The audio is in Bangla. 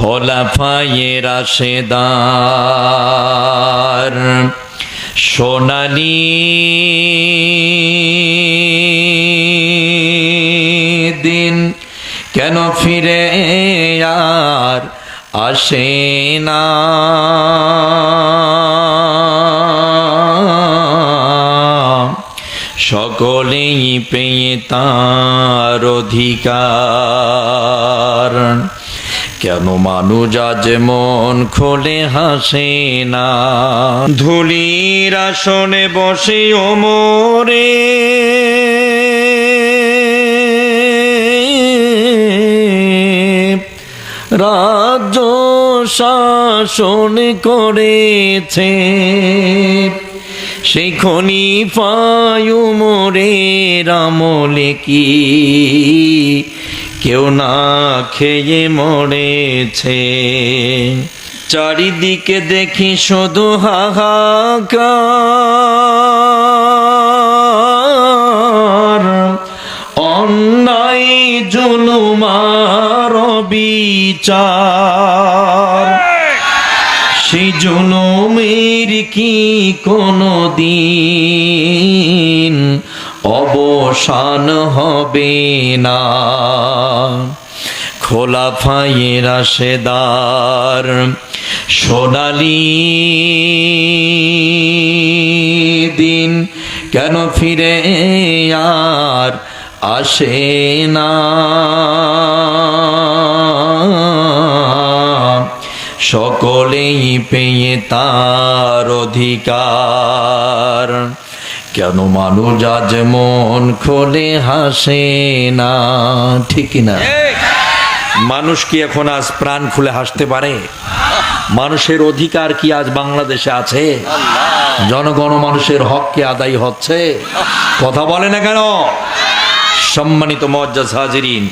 খোলাফায়ে রাশেদার সোনালি দিন কেন ফিরে আর আসে না? সকলেই পেয়ে তার অধিকার। কেন মানুষ আজ মন খোলে হাসে না? ধুলির আসনে বসে ওমরে রাজ্য শাসন করেছে। সেই খনি পায়ু মোরে রামলে কি কেউ না খেয়ে মরেছে। চারিদিকে দেখি শুধু হাহাকার। অন্যায় জুলুমার বিচার সেই জনমের কি কোনো দিন অবসান হবে না। খোলা ফাইয়ের আশেদার সোনালি দিন কেন ফিরে আর আসে না? সকলেই পেয়ে তার অধিকার। কেন মানুষ আজ মন খোলে হাসে না? ঠিক না মানুষ কি এখন আজ প্রাণ খুলে হাসতে পারে? মানুষের অধিকার কি আজ বাংলাদেশে আছে? জনগণ মানুষের হক কি আদায় হচ্ছে? কথা বলে না কেন? সম্মানিত মজ্জা হাজিরিন